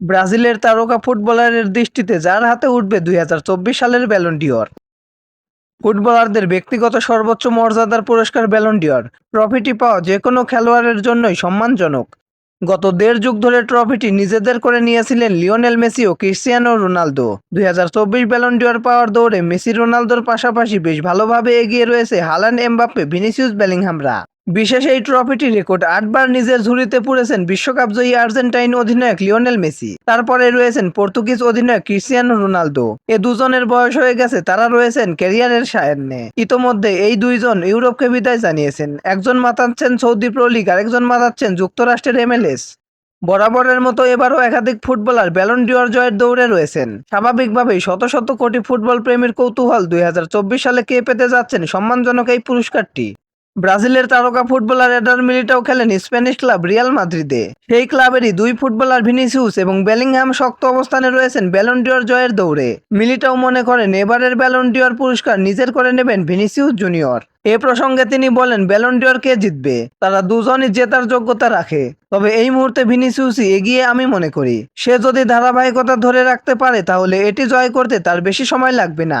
ব্রাজিলের তারকা ফুটবলারের দৃষ্টিতে যার হাতে উঠবে দুই হাজার চব্বিশ সালের ব্যালন্ডিয়র ফুটবলারদের ব্যক্তিগত সর্বোচ্চ মর্যাদার পুরস্কার ব্যালন্ডিয়র ট্রফিটি পাওয়া যে কোনো খেলোয়াড়ের জন্যই সম্মানজনক। গত দেড় যুগ ধরে ট্রফিটি নিজেদের করে নিয়েছিলেন লিওনেল মেসি ও ক্রিস্টিয়ানো রোনালদো। দুই হাজার চব্বিশ ব্যালন্ডিয়র পাওয়ার দৌড়ে মেসি রোনালদোর পাশাপাশি বেশ ভালোভাবে এগিয়ে রয়েছে হালান্ড এমবাপ্পে ভিনিসিয়াস বেলিংহামরা। বিশেষ এই ট্রফিটি রেকর্ড আটবার নিজের ঝুড়িতে পুরেছেন বিশ্বকাপ জয়ী আর্জেন্টাইন অধিনায়ক লিওনেল মেসি। তারপরে রয়েছেন পর্তুগিজ অধিনায়ক ক্রিস্টিয়ানো রোনালদো। এ দুজনের বয়স হয়ে গেছে, তারা রয়েছেন ক্যারিয়ারের সায়ান্নে ইতোমধ্যে এই দুইজন ইউরোপকে বিদায় জানিয়েছেন। একজন মাতাচ্ছেন সৌদি প্রো লিগ, আরেকজন মাতাচ্ছেন যুক্তরাষ্ট্রের এমএলএস বরাবরের মতো এবারও একাধিক ফুটবলার ব্যালন ডিওর জয়ের দৌড়ে রয়েছেন। স্বাভাবিকভাবেই শত শত কোটি ফুটবল প্রেমীর কৌতূহল দুই হাজার চব্বিশ সালে কে পেতে যাচ্ছেন? সম্মানজনক এই পুরস্কারটি। ব্রাজিলের তারকা ফুটবলার এডার মিলিটাও খেলেন স্প্যানিশ ক্লাব রিয়াল মাদ্রিদে। সেই ক্লাবেরই দুই ফুটবলার ভিনিসিউস এবং বেলিংহাম শক্ত অবস্থানে রয়েছেন ব্যালন্ডিয়র জয়ের দৌড়ে। মিলিটাও মনে করেন, এবারের ব্যালন্ডিয়র পুরস্কার নিজের করে নেবেন ভিনিসিউস জুনিয়র। এ প্রসঙ্গে তিনি বলেন ব্যালন্ডিয়র কে জিতবে? তারা দুজনই জেতার যোগ্যতা রাখে। তবে এই মুহূর্তে ভিনিসিউসই এগিয়ে আমি মনে করি। সে যদি ধারাবাহিকতা ধরে রাখতে পারে, তাহলে এটি জয় করতে তার বেশি সময় লাগবে না।